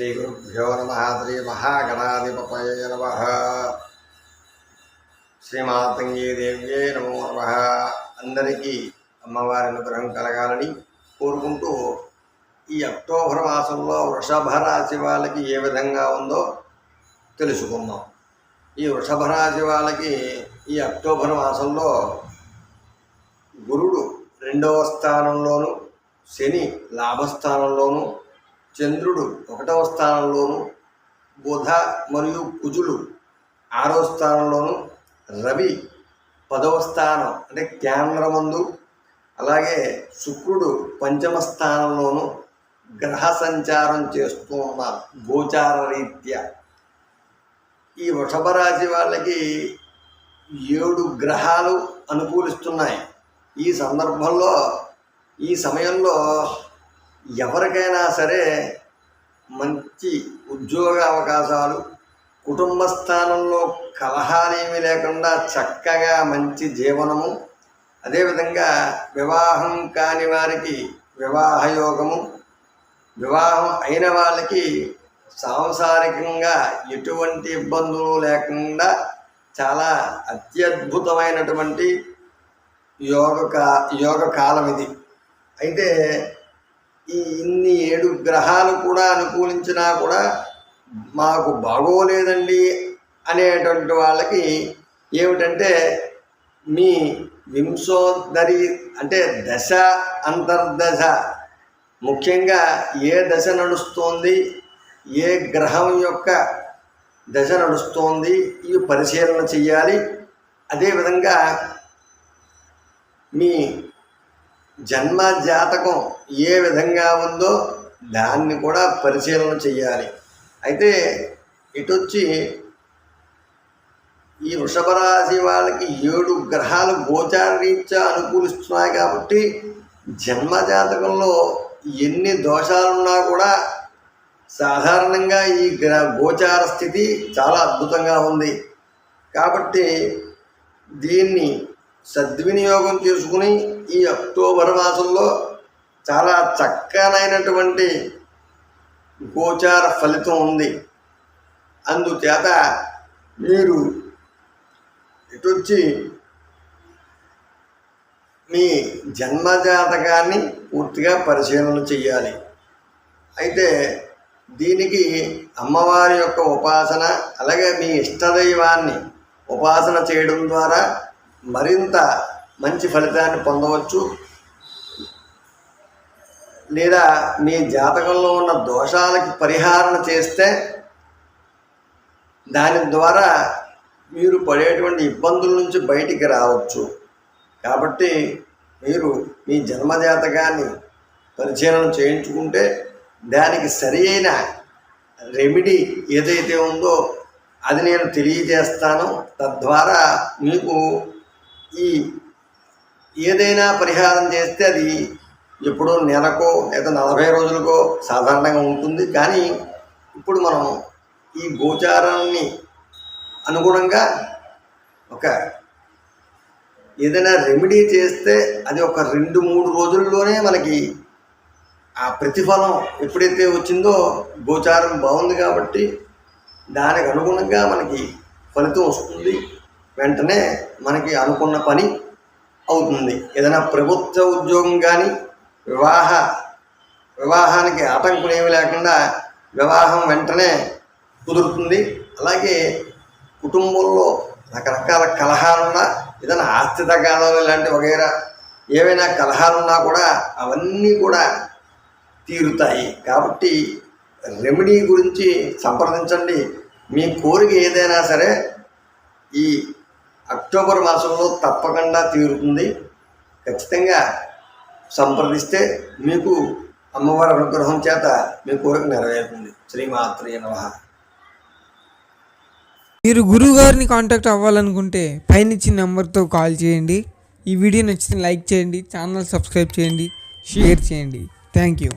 శ్రీగురుభ్యో నమ శ్రీ మహాగణాధిపతయ నమ శ్రీమాతంగీదేవ్యే నమో నమ అందరికీ అమ్మవారి అనుగ్రహం కలగాలని కోరుకుంటూ ఈ అక్టోబర్ మాసంలో వృషభ రాశి వాళ్ళకి ఏ విధంగా ఉందో తెలుసుకుందాం. ఈ వృషభ రాశి వాళ్ళకి ఈ అక్టోబర్ మాసంలో గురుడు రెండవ స్థానంలోను శని లాభస్థానంలోను చంద్రుడు ఒకటవ స్థానంలోను బుధ మరియు కుజుడు ఆరో స్థానంలోను రవి పదవ స్థానం అంటే కేంద్రమందు అలాగే శుక్రుడు పంచమ స్థానంలోను గ్రహ సంచారం చేస్తూ ఉన్నారు గోచార రీత్యా. ఈ వృషభ రాశి వాళ్ళకి ఏడు గ్రహాలు అనుకూలిస్తున్నాయి. ఈ సందర్భంలో ఈ సమయంలో ఎవరికైనా సరే మంచి ఉద్యోగ అవకాశాలు కుటుంబ స్థానంలో కలహాలేమి లేకుండా చక్కగా మంచి జీవనము అదేవిధంగా వివాహం కాని వారికి వివాహ యోగము వివాహం అయిన వాళ్ళకి సాంసారికంగా ఎటువంటి ఇబ్బందులు లేకుండా చాలా అత్యద్భుతమైనటువంటి యోగ కా యోగ కాలం ఇది. అయితే ఈ ఇన్ని ఏడు గ్రహాలు కూడా అనుకూలించినా కూడా మాకు బాగోలేదండి అనేటువంటి వాళ్ళకి ఏమిటంటే మీ వింశోదరి అంటే దశ అంతర్దశ. ముఖ్యంగా ఏ దశ నడుస్తోంది ఏ గ్రహం యొక్క దశ నడుస్తోంది ఇవి పరిశీలన చెయ్యాలి. అదేవిధంగా మీ జన్మ జాతకం ఏ విధంగా ఉందో దాన్ని కూడా పరిశీలన చెయ్యాలి. అయితే ఇటొచ్చి ఈ వృషభ రాశి వాళ్ళకి ఏడు గ్రహాలు గోచారీత్యా అనుకూలిస్తున్నాయి కాబట్టి జన్మ జాతకంలో ఎన్ని దోషాలున్నా కూడా సాధారణంగా ఈ గ్ర గోచార స్థితి చాలా అద్భుతంగా ఉంది. కాబట్టి దీన్ని సద్వినియోగం చేసుకుని ఈ అక్టోబర్ మాసంలో చాలా చక్కనైనటువంటి గోచార ఫలితం ఉంది. అందుచేత మీరు ఇటొచ్చి మీ జన్మజాతకాన్ని పూర్తిగా పరిశీలన చెయ్యాలి. అయితే దీనికి అమ్మవారి యొక్క ఉపాసన అలాగే మీ ఇష్టదైవాన్ని ఉపాసన చేయడం ద్వారా మరింత మంచి ఫలితాన్ని పొందవచ్చు. లేదా మీ జాతకంలో ఉన్న దోషాలకి పరిహారణ చేస్తే దాని ద్వారా మీరు పడేటువంటి ఇబ్బందుల నుంచి బయటికి రావచ్చు. కాబట్టి మీరు మీ జన్మజాతకాన్ని పరిశీలన చేయించుకుంటే దానికి సరి అయిన రెమెడీ ఏదైతే ఉందో అది నేను తెలియజేస్తాను. తద్వారా మీకు ఈ ఏదైనా పరిహారం చేస్తే అది ఎప్పుడో నెలకో లేదా నలభై రోజులకో సాధారణంగా ఉంటుంది. కానీ ఇప్పుడు మనం ఈ గోచారాన్ని అనుగుణంగా ఒక ఏదైనా రెమెడీ చేస్తే అది ఒక రెండు మూడు రోజుల్లోనే మనకి ఆ ప్రతిఫలం ఎప్పుడైతే వచ్చిందో గోచారం బాగుంది కాబట్టి దానికి అనుగుణంగా మనకి ఫలితం వస్తుంది. వెంటనే మనకి అనుకున్న పని అవుతుంది. ఏదైనా ప్రభుత్వ ఉద్యోగం కానీ వివాహ వివాహానికి ఆటంకులు ఏమి లేకుండా వివాహం వెంటనే కుదురుతుంది. అలాగే కుటుంబంలో రకరకాల కలహాలున్నా ఏదైనా ఆస్తి తగాదాలు ఇలాంటి వగైరా ఏవైనా కలహాలున్నా కూడా అవన్నీ కూడా తీరుతాయి. కాబట్టి రెమెడీ గురించి సంప్రదించండి. మీ కోరిక ఏదైనా సరే ఈ అక్టోబర్ మాసంలో తప్పకుండా తీరుతుంది. ఖచ్చితంగా సంప్రదిస్తే మీకు అమ్మవారి అనుగ్రహం చేత మీ కోరిక నెరవేరుతుంది. శ్రీమాత్రి నమః. మీరు గురువు గారిని కాంటాక్ట్ అవ్వాలనుకుంటే పైన ఇచ్చిన నెంబర్తో కాల్ చేయండి. ఈ వీడియో నచ్చితే లైక్ చేయండి ఛానల్ సబ్స్క్రైబ్ చేయండి షేర్ చేయండి. Thank you